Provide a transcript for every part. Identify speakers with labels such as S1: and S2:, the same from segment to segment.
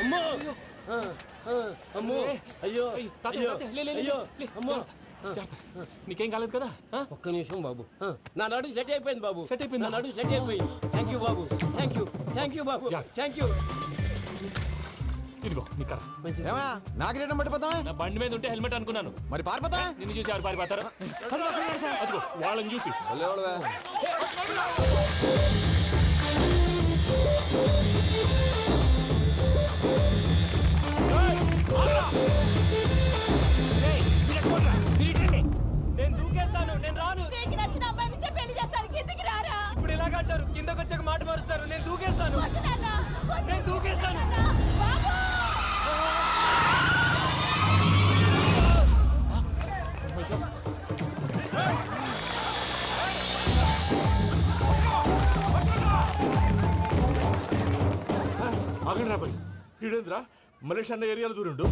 S1: అమ్మో ఆ, ఆ, అమ్మో అయ్యో
S2: ఏయ్, తాతయ్య,
S1: అయ్యో
S2: తాతయ్య, లే, లే, లే,
S1: అయ్యో
S2: లే,
S1: అమ్మో
S2: జాగ్రత్త. నీకేం కాలేదు కదా?
S1: ఒక్క నిమిషం బాబు. నా నడు సెట్ అయిపోయింది బాబు.
S2: సెట్ అయిపోయిందా?
S1: నా నడు సెట్ అయిపోయింది. థ్యాంక్ యూ బాబు. థ్యాంక్ యూ థ్యాంక్ యూ బాబు. థ్యాంక్ యూ
S2: ఇదిగో నీ కర్ర.
S3: ఏమా నాగరేటం పట్టిపోతావా?
S2: నా బండి మీద ఉంటే హెల్మెట్ అనుకున్నాను.
S3: మరి పారిపోతా
S2: నిన్ను చూసి ఎవరు పారిపోతారు. అదిగో వాళ్ళని చూసి.
S4: ఆగండి రాబాయ్ ఈడేంద్రా? మలేషియా అన్న ఏరియాలో దూరిండు.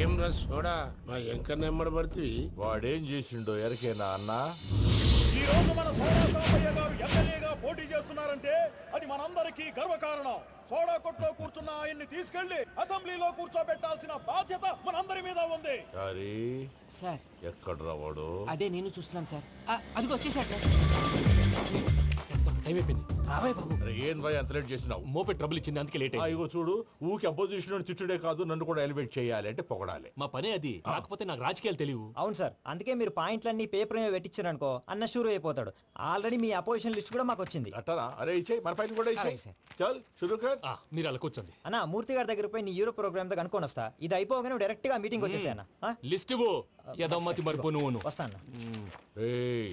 S5: ఏం రా సోడా? మా ఎంకన్న ఎమ్మడబడుతుంది
S4: వాడేం చేసిండో ఎరకేనా అన్నా?
S6: ఈ రోజు మన సోడా సాంబయ్య గారు ఎమ్మెల్యేగా పోటీ చేస్తున్నారంటే అది మనందరికీ గర్వకారణం. సోడా కొట్లో కూర్చున్న ఆయన్ని తీసుకెళ్ళి అసెంబ్లీలో కూర్చోబెట్టాల్సిన బాధ్యత మనందరి మీద ఉంది.
S4: సారీ.
S7: సార్.
S4: ఎక్కడ రావాడు
S7: అదే నేను చూస్తున్నాను సార్. అదిగో వచ్చేసాడు సార్.
S2: టైం అయిపోయింది. రాబాయ్ బాబు.
S4: అరే ఏం భయ అంత లేట్ చేసినావు
S2: మోపే ట్రబుల్ ఇచ్చింది అందుకే లేట్
S4: ఆ,
S2: అయింది
S4: ఇగో చూడు ఊకి అపోజిషన్ తిట్టుడే కాదు నన్ను కూడా ఎలివేట్ చేయాలి అంటే పొగడాలి.
S2: మా పనే అది. కాకపోతే నాకు రాజకీయాలు తెలియవు.
S3: అవును సార్ అందుకే మీరు పాయింట్లన్నీ పేపర్ మీద పెట్టించారు అనుకో అన్న షూర్ అయిపోతాడు. ఆల్రెడీ మీ అపోజిషన్ లిస్ట్ కూడా మాకు వచ్చింది.
S4: అట్టనా? అరే ఇచ్చేయి మన ఫైల్ కూడా ఇచ్చేయి
S7: అలాగే సార్.
S4: చల్ షురూ కర్
S2: ఆ, మీరు అలా కూర్చోండి.
S3: అన్న మూర్తి గారి దగ్గర పోయి నీ యూరో ప్రోగ్రామ్తో కనుక్కొని వస్తా. ఇది అయిపోగానే డైరెక్ట్గా మీటింగ్ వచ్చేసాయన్న
S2: లిస్ట్ ఇవ్వు. యదమ్మతి మరుపు నువ్వును
S3: వస్తా అన్న.
S4: ఏయ్.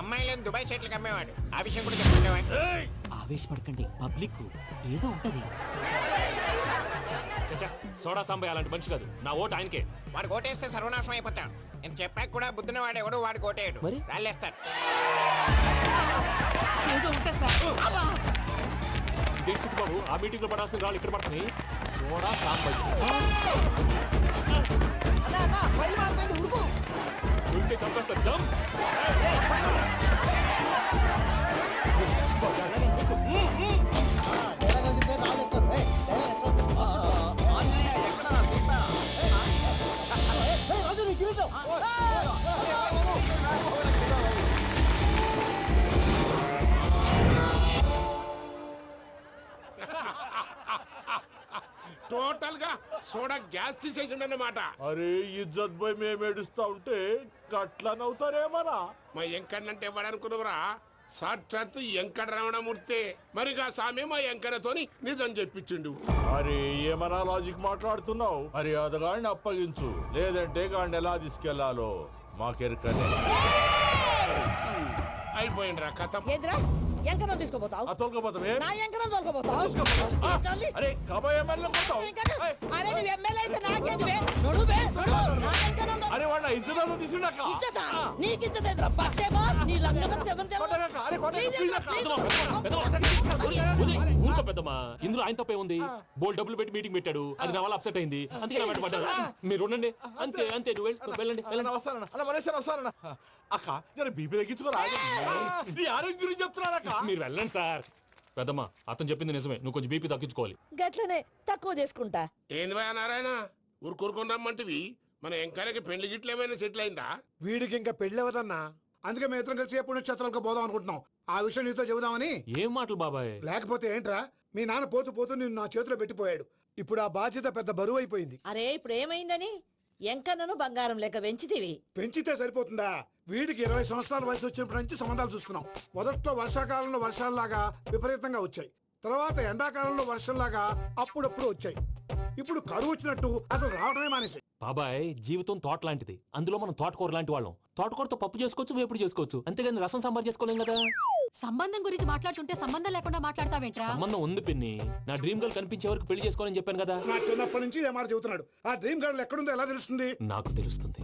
S5: అమ్మాయిలను దుబాయ్ సైట్లకు అమ్మేవాడు? ఆ విషయం కూడా చెప్పమంటావా
S7: ఆవేశపడకండి. పబ్లిక్ ఏదో ఉంటది.
S2: చచ్చా సోడా సాంబయ్య అలాంటి మనిషి కాదు. నా ఓటు ఆయనకే.
S5: వాడు కోటేస్తే సర్వనాశనం అయిపోతాం. ఇంత చెప్పాక కూడా బుద్ధిన వాడు ఎవడు? వాడు కోటేయడు.
S7: మరి?
S5: రాళ్ళేస్తారు.
S7: ఏదో ఉంటా సార్.
S2: చిట్టు బాబు ఆ మీటింగ్లో పడాల్సిన రాళ్ళు ఇక్కడ పడుతున్నాయి. సోడా సాంబయ్య. ఉరికే. చంపేస్తా జంప్
S5: టోటల్గా గ్యాస్ తీసేసిండు అన్నమాట
S4: అరే ఇజ్జత్ పోయి మేము ఏడుస్తా ఉంటే గట్ల నవ్వుతారేమనా
S5: మా ఎంకన్నంటే ఎవడనుకున్నావురా? సాక్షాత్తు ఎంకట రమణమూర్తి మరిగా సామె మా ఎంకన్నతోని నిజం చెప్పించిండు.
S4: అరే ఏమన్నా లాజిక్ మాట్లాడుతున్నావు? అరే అదగాడిని అప్పగించు. లేదంటే గాడిని ఎలా తీసుకెళ్ళాలో? మాకెరకనే.
S5: అయిపోయిండ్రా కథ.
S8: ఏంద్రా? ఎంకరం తీసుకోపోతావు?
S4: తోలుకోపోతావే?
S8: నా ఎంకరం తోలుకోపోతావు? తల్లి.
S4: అరే కాబోయే ఎమ్మెల్యే. ఏయ్,
S8: అరే నువ్వు ఎమ్మెల్యే అయితే నాకేంది బే? నడు నా ఎంకరం
S4: అరే వాడు ఇద్దరు తీసుకున్నాక
S8: ఇచ్చతా నీకు ఇచ్చదేంద్రా బస్సే బాస్. నీ లంగమని ఎవరు తెలుసు?
S4: అరే కొట్టగాక,
S8: ప్లీజ్
S4: ప్లీజ్
S2: ఊరుకో పెద్దమ్మా. ఇందులో ఆయన తప్పే ఉంది. బోల్ డబ్బులు పెట్టి మీటింగ్ పెట్టాడు. అది నా వల్ల అప్సెట్ అయింది. అందుకే నా వెంట పడ్డారు. మీరు ఉండండి. అంతే. అంతే నువ్వు వెళ్ళు, వెళ్ళండి
S4: అన్న
S2: వెళ్ళండి.
S4: వస్తానన్న. అన్న మలేశ్వర వస్తానన్న. అక్క నేను బీపీ తగ్గించుకోరా? నీ ఆరోగ్యం గురించి చెప్తున్నాను అక్క.
S2: మీరు వెళ్ళండి సార్. పెద్దమ్మా అతను చెప్పింది నిజమే. నువ్వు కొంచెం బీపీ తగ్గించుకోవాలి.
S8: గట్లనే తక్కువ చేసుకుంటా.
S5: ఏంది భయ నారాయణ? ఊరు కూరుకొని రమ్మంటివి? మన ఎంకరకి పెళ్ళి గిట్ల ఏమైనా సెటిల్ అయిందా?
S9: వీడికి ఇంకా పెళ్ళవదన్నా అందుకే మేము ఇద్దరం కలిసి పుణ్యక్షేత్రాలకు పోదాం అనుకుంటున్నాం. ఆ విషయం నీతో చెబుదామని.
S2: ఏం మాటలు బాబాయ్?
S9: లేకపోతే ఏంట్రా మీ నాన్న పోతూ పోతూ నిన్ను నా చేతిలో పెట్టిపోయాడు. ఇప్పుడు ఆ బాధ్యత పెద్ద బరువు అయిపోయింది.
S8: అరే ఇప్పుడు ఏమైందని? ఎంకన్నను బంగారం లెక్క పెంచితివి.
S9: పెంచితే సరిపోతుందా? వీడికి ఇరవై సంవత్సరాల వయసు వచ్చినప్పటి నుంచి సంబంధాలు చూస్తున్నాం మొదట్లో వర్షాకాలంలో వర్షాలలాగా విపరీతంగా వచ్చాయి. తర్వాత ఎండాకాలంలో వర్షంలాగా అప్పుడప్పుడు వచ్చాయి. ఇప్పుడు కరువు వచ్చినట్టు అసలు రావడమే మానేసి.
S2: బాబాయ్ జీవితం తోట లాంటిది. అందులో మనం తోటకూర లాంటి వాళ్ళం. తోటకూరతో పప్పు చేసుకోవచ్చు వేపుడు చేసుకోవచ్చు. అంతేగాని రసం సాంబార్ చేసుకోలేం కదా?
S8: సంబంధం గురించి మాట్లాడుతుంటే సంబంధం లేకుండా మాట్లాడతావేంట్రా?
S2: సంబంధం ఉంది పిన్ని. నా డ్రీమ్ గర్ల్ కనిపించే వరకు పెళ్ళి చేసుకోవాలని చెప్పాను కదా?
S9: నా చిన్నప్పటి నుంచి ఏ మాట చెబుతున్నాడు. ఆ డ్రీమ్ గర్ల్ ఎక్కడుందో ఎలా తెలుస్తుంది?
S2: నాకు తెలుస్తుంది.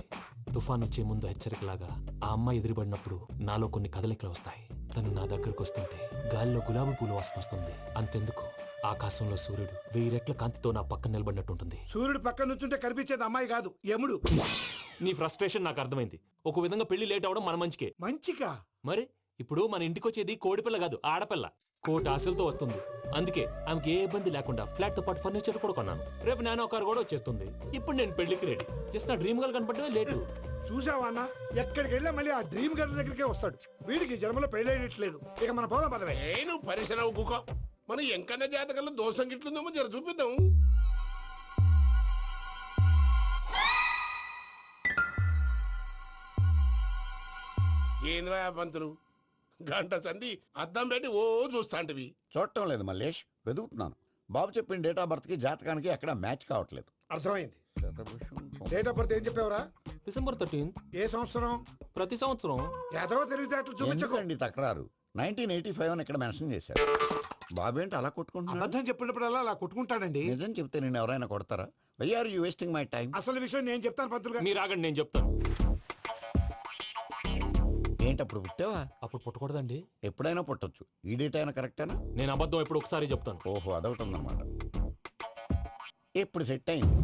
S2: తుఫాన్ వచ్చే ముందు హెచ్చరికలాగా ఆ అమ్మాయి ఎదురుపడినప్పుడు నాలో కొన్ని కదలికలు వస్తాయి. తను నా దగ్గరకు వస్తుంటే గాలిలో గులాబీ పూలు వాసన వస్తుంది. అంతెందుకు? ఆకాశంలో సూర్యుడు వెయ్యి రెట్ల కాంతితో నా పక్కన నిలబడినట్టుంటుంది.
S9: సూర్యుడు పక్కన నుంచుంటే కనిపించేది అమ్మాయి కాదు యముడు.
S2: నీ ఫ్రస్ట్రేషన్ నాకు అర్థమైంది. ఒక విధంగా పెళ్ళి లేట్ అవడం మన మంచికే.
S9: మంచిగా
S2: మరి? ఇప్పుడు మన ఇంటికి వచ్చేది కోడిపిల్ల కాదు ఆడపిల్ల. కోటి ఆశలతో వస్తుంది. అందుకే ఆమెకి ఏ ఇబ్బంది లేకుండా ఫ్లాట్తో పాటు ఫర్నిచర్ కూడా కొన్నాను. రేపు నానో కారు కూడా వచ్చేస్తుంది. ఇప్పుడు నేను పెళ్ళికి రెడీ. జస్ట్ నా డ్రీమ్ గల్ కనపడమే లేటు.
S9: చూసావా అన్న? ఎక్కడికి వెళ్ళా మళ్ళీ ఆ డ్రీమ్ గర్ల్ దగ్గరికే వస్తాడు. వీడికి జన్మలో పెళ్ళేయట్లేదు ఇక మన పోదాం పదవే.
S5: నువ్వు పరిశ్రమ కుకో మన ఎంకన్న జాతకంలో దోషం గిట్లుందేమో జర చూపిద్దాం. ఏంది భయ పంతులు గంట సంధి అద్దం పెట్టి ఓ చూస్తాంటివి.
S10: చూడటం లేదు మల్లేష్ వెతుకుతున్నాను బాబు చెప్పిన డేట్ ఆఫ్ బర్త్కి జాతకానికి ఎక్కడ మ్యాచ్ కావట్లేదు.
S9: అర్థమైంది. డేట్ ఆఫ్ బర్త్ ఏం చెప్పావురా?
S2: December thirteenth.
S9: ఏ సంవత్సరం?
S2: ప్రతి సంవత్సరం.
S9: ఎదవ తెలివితేటలు చూపించకు.
S10: ఎందుకండి తక్రారు? నైన్టీన్ ఎయిటీ ఫైవ్ అని ఇక్కడ మెన్షన్ చేశాడు. బాబు ఏంటి అలా కొట్టుకుంటున్నాడు?
S9: అబద్ధం చెప్పినప్పుడల్లా అలా కొట్టుకుంటాడండి.
S10: నిజం చెప్తే నేను ఎవరైనా కొడతారా? Why are you wasting my time
S9: అసలు విషయం నేను చెప్తాను పంతులు గారు
S2: మీరు ఆగండి నేను చెప్తాను.
S10: ఏంటి అప్పుడు పుట్టావా?
S2: అప్పుడు పుట్టకూడదండి.
S10: ఎప్పుడైనా పుట్టొచ్చు. ఈ డేట్ అయినా కరెక్టేనా
S2: నేను అబద్ధం ఎప్పుడు ఒకసారి చెప్తాను.
S10: ఓహో అదొకటి ఉందన్నమాట. ఇప్పుడు సెట్ అయింది?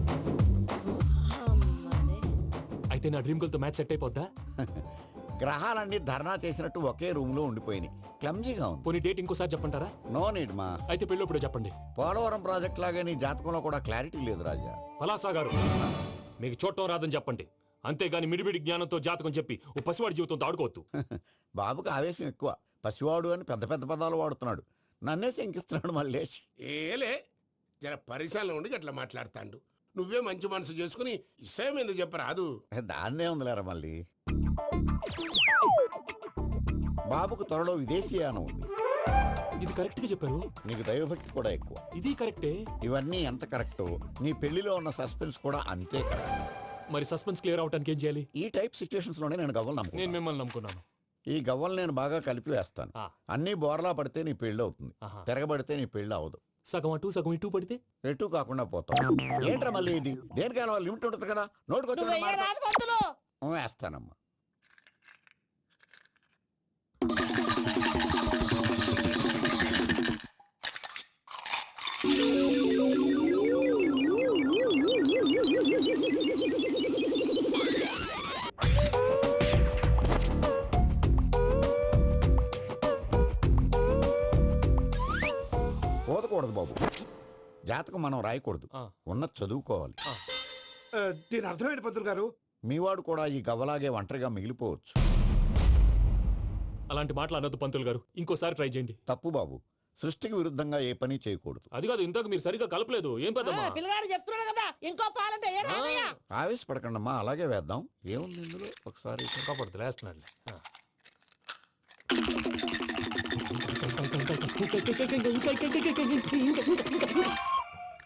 S2: అయితే నా డ్రీమ్ గల్తో మ్యాచ్ సెట్ అయిపోద్దా?
S10: గ్రహాలన్నీ ధర్నా చేసినట్టు ఒకే రూమ్లో ఉండిపోయినాయి. క్లమ్జీగా ఉంది.
S2: పోనీ డేట్ ఇంకోసారి చెప్పంటారా?
S10: నో నీడ్ మా.
S2: అయితే పెళ్ళి ఇప్పుడు చెప్పండి.
S10: పోలవరం ప్రాజెక్ట్ లాగే నీ జాతకంలో కూడా క్లారిటీ లేదు రాజా.
S2: పలాసా గారు మీకు చూడటం రాదని చెప్పండి. అంతేగాని మిడిమిడి జ్ఞానంతో జాతకం చెప్పి ఓ పసివాడి జీవితంతో ఆడుకోవద్దు.
S10: బాబుకి ఆవేశం ఎక్కువ. పసివాడు అని పెద్ద పెద్ద పదాలు వాడుతున్నాడు. నన్నే శంకిస్తున్నాడు మల్లేష్.
S5: ఏలే జర పరిశ్రమలో ఉండి అట్లా మాట్లాడతాండు. నువ్వే మంచి మనసు చేసుకుని ఎందుకు చెప్పరాదు?
S10: దాన్నే ఉందిలేరా మళ్ళీ? బాబుకు త్వరలో విదేశీయానం ఉంది.
S2: ఇది కరెక్ట్గా చెప్పారు.
S10: నీకు దైవభక్తి కూడా ఎక్కువ.
S2: ఇది కరెక్టే.
S10: ఇవన్నీ ఎంత కరెక్టో నీ పెళ్ళిలో ఉన్న సస్పెన్స్ కూడా అంతే కరెక్ట్.
S2: మరి సస్పెన్స్ క్లియర్ అవడానికి ఏం చేయాలి?
S10: ఈ టైప్ సిచ్యువేషన్స్లోనే నేను గవ్వలు
S2: నేను
S10: నమ్ముకున్నాను
S2: మిమ్మల్ని నమ్ముకున్నాను.
S10: ఈ గవ్వలు నేను బాగా కలిపి వేస్తాను.
S2: ఆ.
S10: అన్ని బోర్లా పడితే నీ పెళ్ళి అవుతుంది.
S2: ఆహా.
S10: తిరగబడితే నీ పెళ్ళి అవదు
S2: సగం అటు సగం ఇటు పడితే?
S10: ఎటు కాకుండా పోతాం. ఏంట్రా మళ్ళీ ఇది? దేనికైనా లిమిట్ ఉంటుంది కదా? నోటుకొచ్చిన వేస్తానమ్మా. జాతకం మనం రాయకూడదు
S2: ఆ.
S10: ఉన్నది చదువుకోవాలి
S9: దీని అర్థమైంది పంతులు గారు
S10: మీవాడు కూడా ఈ గవ్వలాగే ఒంటరిగా మిగిలిపోవచ్చు
S2: అలాంటి మాటలు అనొద్దు పంతులు గారు ఇంకోసారి ట్రై చేయండి
S10: తప్పు బాబు సృష్టికి విరుద్ధంగా ఏ పని చేయకూడదు
S2: అది కాదు ఇంతకు మీరు సరిగ్గా కలపలేదు ఏం
S8: పిల్లగాడు చెప్తున్నాడు కదా ఇంకో పాలంటే ఏ రాదయ్యా
S10: ఆవేశపడకండమ్మా అలాగే వేద్దాం ఏముంది ఇందులో ఒకసారి
S2: కాపాడుతు లేస్తున్నాడు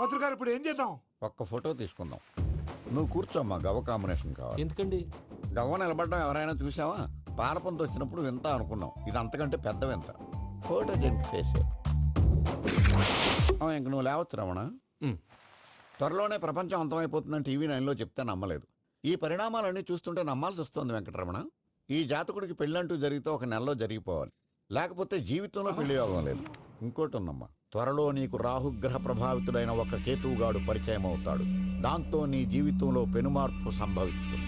S9: పత్రికారు ఇప్పుడు ఏం చేద్దాం?
S10: ఒక్క ఫోటో తీసుకుందాం. నువ్వు కూర్చోమ్మా గవ్వ కాంబినేషన్ కావాలి.
S2: ఎందుకండి?
S10: గవ్వ నిలబడడం ఎవరైనా చూసావా? పాలపంత వచ్చినప్పుడు వింత అనుకున్నాం. ఇది అంతకంటే పెద్ద వింత. ఫోటో జెంట్ ఫేస్ ఇంక నువ్వు లేవచ్చు రమణ. త్వరలోనే ప్రపంచం అంతమైపోతుందని టీవీ నైన్లో చెప్తే నమ్మలేదు. ఈ పరిణామాలన్నీ చూస్తుంటే నమ్మాల్సి వస్తుంది వెంకటరమణ. ఈ జాతకుడికి పెళ్ళంటూ జరిగితే ఒక నెలలో జరిగిపోవాలి. లేకపోతే జీవితంలో పెళ్ళి యోగం లేదు. ఇంకోటి ఉందమ్మా. త్వరలో నీకు రాహుగ్రహ ప్రభావితుడైన ఒక కేతువుగాడు పరిచయం అవుతాడు దాంతో నీ జీవితంలో పెనుమార్పు సంభవిస్తుంది.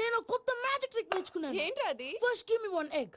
S8: నేను కొత్త మ్యాజిక్ ట్రిక్ నేర్చుకున్నాను.
S11: ఏంట్రా అది?
S8: First give me one
S11: egg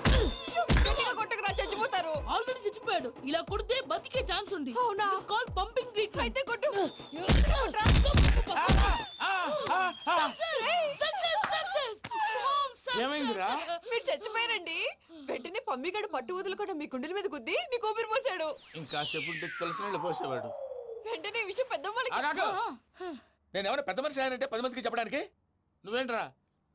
S11: చచ్చిపోతారు
S8: ఆల్రెడీ చచ్చిపోయాడు. ఇలా కొడితే బతికే ఛాన్స్ ఉంది.
S11: అవునా?
S8: కాల్ పంపింగ్ ట్రీట్మెంట్
S11: అయితే కొట్టు.
S9: ఏమైందిరా?
S11: మీరు చచ్చిపోయారండి. వెంటనే పమ్మిగాడు పట్టు వదులుకుండా మీ గుండెల మీద గుద్ది మీకు ఊపిరి పోసాడు.
S6: ఇంకాసేపు ఉంటే తెలిసిన వాళ్ళు పోసేవాడు.
S11: వెంటనే ఈ విషయం పెద్ద
S6: ఆగాగు. నేను ఎవరైనా పెద్ద మనిషి అయ్యానంటే పది మందికి చెప్పడానికి? నువ్వేంట్రా?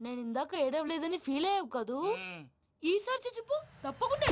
S8: నేను ఇందాక ఏడవలేదని ఫీల్ అయ్యావు కదూ? ఈసారి చచ్చిపో తప్పకుండా